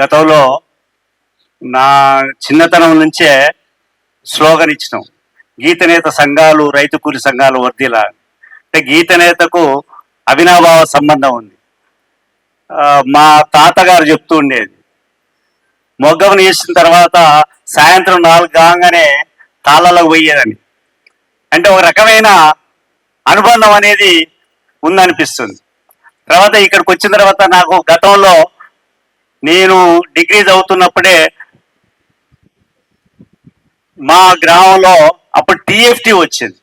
గతంలో నా చిన్నతనం నుంచే స్లోగన్ ఇచ్చినాం. గీతనేత సంఘాలు రైతు కూలి సంఘాలు వర్దిలా అంటే గీతనేతకు అవినాభావ సంబంధం ఉంది. మా తాతగారు చెప్తూ ఉండేది. మొగ్గమని చేసిన తర్వాత సాయంత్రం నాలుగు కాగానే తాళాలకు పోయేదని. అంటే ఒక రకమైన అనుబంధం అనేది ఉందనిపిస్తుంది. తర్వాత ఇక్కడికి వచ్చిన తర్వాత నాకు గతంలో నేను డిగ్రీ చదువుతున్నప్పుడే మా గ్రామంలో అప్పుడు టిఎఫ్టి వచ్చింది.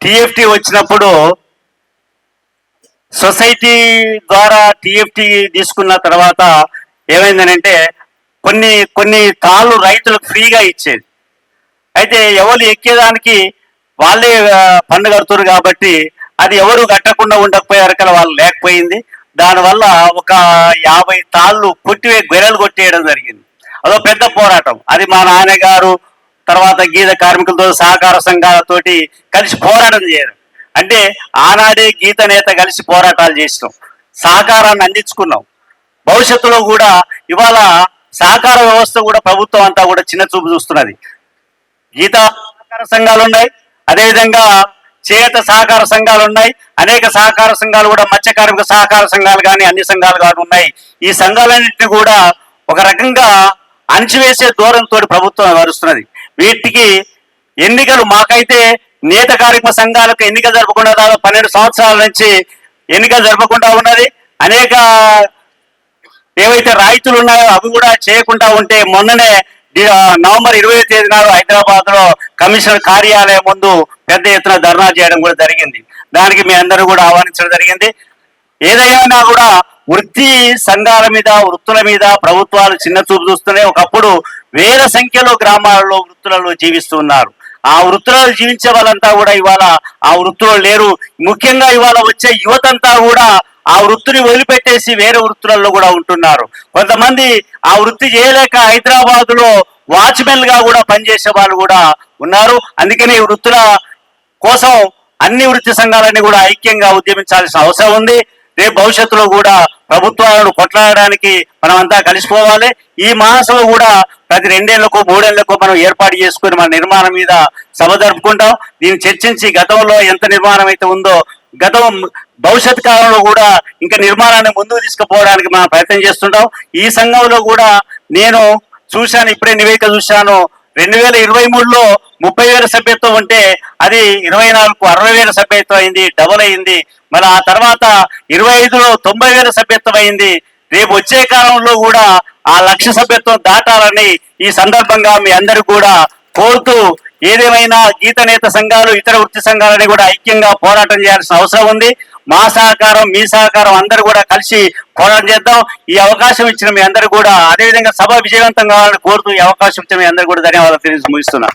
టిఎఫ్టి వచ్చినప్పుడు సొసైటీ ద్వారా టిఎఫ్టి తీసుకున్న తర్వాత ఏమైందనంటే కొన్ని కొన్ని తాళ్ళు రైతులకు ఫ్రీగా ఇచ్చేది. అయితే ఎవరు ఎక్కేదానికి వాళ్ళే ఆ, పన్ను కడుతున్నారు కాబట్టి అది ఎవరు కట్టకుండా ఉండకపోయారు కదా వాళ్ళు లేకపోయింది. దానివల్ల ఒక యాభై తాళ్ళు కొట్టివే గొర్రెలు కొట్టేయడం జరిగింది. అదో పెద్ద పోరాటం. అది మా నాన్నగారు తర్వాత గీత కార్మికులతో సహకార సంఘాలతోటి కలిసి పోరాటం చేయడం. అంటే ఆనాడే గీత నేత కలిసి పోరాటాలు చేసినాం. సహకారాన్ని అందించుకున్నాం. భవిష్యత్తులో కూడా ఇవాళ సహకార వ్యవస్థ కూడా ప్రభుత్వం అంతా కూడా చిన్న చూపు చూస్తున్నది. గీత సహకార సంఘాలు ఉన్నాయి అదేవిధంగా చేత సహకార సంఘాలు ఉన్నాయి. అనేక సహకార సంఘాలు కూడా మత్స్య కార్మిక సహకార సంఘాలు కానీ అన్ని సంఘాలు కానీ ఉన్నాయి. ఈ సంఘాలన్నింటినీ కూడా ఒక రకంగా అణిచివేసే దూరంతో ప్రభుత్వం వ్యవహరిస్తున్నది. వీటికి ఎన్నికలు మాకైతే నేత కార్మిక సంఘాలకు ఎన్నికలు జరపకుండా దాదాపు పన్నెండు సంవత్సరాల నుంచి ఎన్నికలు జరపకుండా ఉన్నది. అనేక ఏవైతే రాయితులు ఉన్నాయో అవి కూడా చేయకుండా ఉంటే మొన్ననే నవంబర్ ఇరవై తేదీ నాడు హైదరాబాద్లో కమిషనర్ కార్యాలయం ముందు పెద్ద ఎత్తున ధర్నా చేయడం కూడా జరిగింది. దానికి మీ అందరూ కూడా ఆహ్వానించడం జరిగింది. ఏదైనా కూడా వృత్తి సంఘాల మీద వృత్తుల మీద ప్రభుత్వాలు చిన్న చూపు చూస్తూనే ఒకప్పుడు వేల సంఖ్యలో గ్రామాలలో వృత్తులలో జీవిస్తున్నారు ఆ వృత్తులలో జీవించే వాళ్ళంతా కూడా ఇవాళ ఆ వృత్తులు లేరు. ముఖ్యంగా ఇవాళ వచ్చే యువతంతా కూడా ఆ వృత్తిని వదిలిపెట్టేసి వేరే వృత్తులలో కూడా ఉంటున్నారు. కొంతమంది ఆ వృత్తి చేయలేక హైదరాబాద్లో వాచ్మెన్గా కూడా పనిచేసే వాళ్ళు కూడా ఉన్నారు. అందుకని ఈ వృత్తుల కోసం అన్ని వృత్తి సంఘాలన్నీ కూడా ఐక్యంగా ఉద్యమించాల్సిన అవసరం ఉంది. రేపు భవిష్యత్తులో కూడా ప్రభుత్వాలను కొట్లాడడానికి మనం అంతా కలిసిపోవాలి. ఈ మాసంలో కూడా ప్రతి రెండేళ్ళకు మూడేళ్ళకు మనం ఏర్పాటు చేసుకుని మన నిర్మాణం మీద సభ జరుపుకుంటాం. దీన్ని చర్చించి గతంలో ఎంత నిర్మాణం అయితే ఉందో గతం భవిష్యత్ కాలంలో కూడా ఇంకా నిర్మాణాన్ని ముందుకు తీసుకుపోవడానికి మనం ప్రయత్నం చేస్తుంటాం. ఈ సంఘంలో కూడా నేను చూశాను ఇప్పుడే నివేదిక చూశాను. రెండు వేల ఇరవై మూడులో ముప్పై వేల సభ్యత్వం ఉంటే అది ఇరవై నాలుగు అరవై వేల సభ్యత్వం అయింది డబుల్ అయింది. మరి ఆ తర్వాత ఇరవై ఐదులో తొంభై వేల సభ్యత్వం అయింది. రేపు వచ్చే కాలంలో కూడా ఆ లక్ష సభ్యత్వం దాటాలని ఈ సందర్భంగా మీ అందరూ కూడా కోరుతూ ఏదేమైనా గీత నేత సంఘాలు ఇతర వృత్తి సంఘాలని కూడా ఐక్యంగా పోరాటం చేయాల్సిన అవసరం ఉంది. మా సహకారం మీ సహకారం అందరూ కూడా కలిసి పోరాటం చేద్దాం. ఈ అవకాశం ఇచ్చిన మీ అందరూ కూడా అదేవిధంగా సభ విజయవంతం కావాలని కోరుతూ ఈ అవకాశం ఇచ్చిన మీ అందరు కూడా ధన్యవాదాలు తెలియజేసి ముగిస్తున్నా